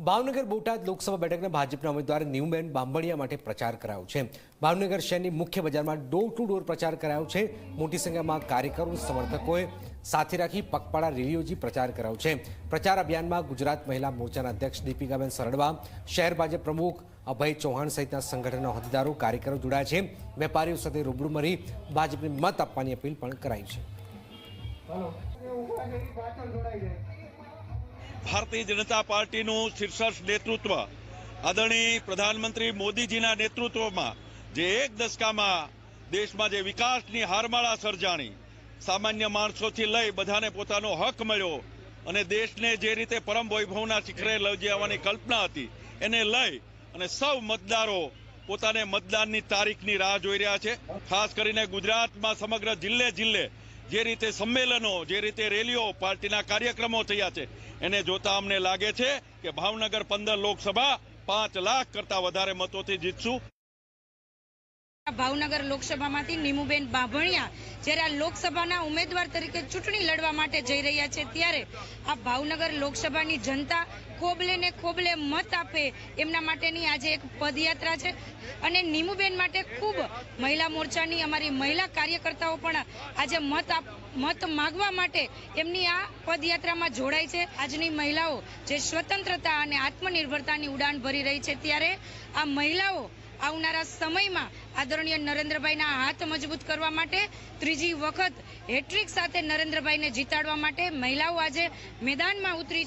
ભાવનગર બોટાદ લોકસભા બેઠકના ભાજપના ઉમેદવાર નીવબેન બાંભણિયા માટે પ્રચાર કરાયો છે. ભાવનગર શહેરની મુખ્ય બજારમાં ડોર ટુ ડોર પ્રચાર કરાયો છે. મોટી સંખ્યામાં કાર્યકરો, સમર્થકોએ સાથે રાખી પગપાળા રેલી યોજી પ્રચાર કરાયો છે. પ્રચાર અભિયાનમાં ગુજરાત મહિલા મોરચાના અધ્યક્ષ દીપિકાબેન સરડવા, શહેર ભાજપ પ્રમુખ અભય ચૌહાણ સહિતના સંગઠનના હોદ્દેદારો, કાર્યકરો જોડાયા છે. વેપારીઓ સાથે રૂબરૂ મળી ભાજપને મત આપવાની અપીલ પણ કરાઈ છે. ભારતીય જનતા પાર્ટીનું શીર્ષસ્થ નેતૃત્વ. આદરણીય પ્રધાનમંત્રી મોદીજીના નેતૃત્વમાં જે એક દશકામાં દેશમાં જે વિકાસની હારમાળા સર્જાણી, સામાન્ય માણસોથી લઈ બધાને પોતાનો હક મળ્યો અને દેશને જે રીતે પરમ વૈભવના શિખરે લઈ જવાની કલ્પના હતી, એને લઈ અને સૌ મતદારો પોતાને મતદાનની તારીખની રાહ જોઈ રહ્યા છે. ખાસ કરીને ગુજરાતમાં સમગ્ર જિલ્લે જિલ્લે જે રીતે સંમેલનો, જે રીતે રેલીઓ પાર્ટીના કાર્યક્રમો થયા છે, એને જોતા અમને લાગે છે કે ભાવનગર પંદર લોકસભા પાંચ લાખ કરતા વધારે મતોથી જીતશું. ભાવનગર લોકસભામાંથી નીમુબેન બાભણિયા જ્યારે આ લોકસભાના ઉમેદવાર તરીકે ચૂંટણી લડવા માટે જઈ રહ્યા છે ત્યારે આ ભાવનગર લોકસભાની જનતા ખોબલે ને ખોબલે મત આપે એમના માટેની આજે એક પદયાત્રા છે. અને નીમુબેન માટે ખૂબ મહિલા મોરચાની અમારી મહિલા કાર્યકર્તાઓ પણ આજે મત આપ, મત માગવા માટે એમની આ પદયાત્રામાં જોડાય છે. આજની મહિલાઓ જે સ્વતંત્રતા અને આત્મનિર્ભરતાની ઉડાન ભરી રહી છે ત્યારે આ મહિલાઓ આવનારા સમયમાં આદરણીય નરેન્દ્રભાઈના હાથ મજબૂત કરવા માટે, ત્રીજી વખત હેટ્રિક સાથે નરેન્દ્રભાઈને જીતાડવા માટે મહિલાઓ આજે મેદાનમાં ઉતરી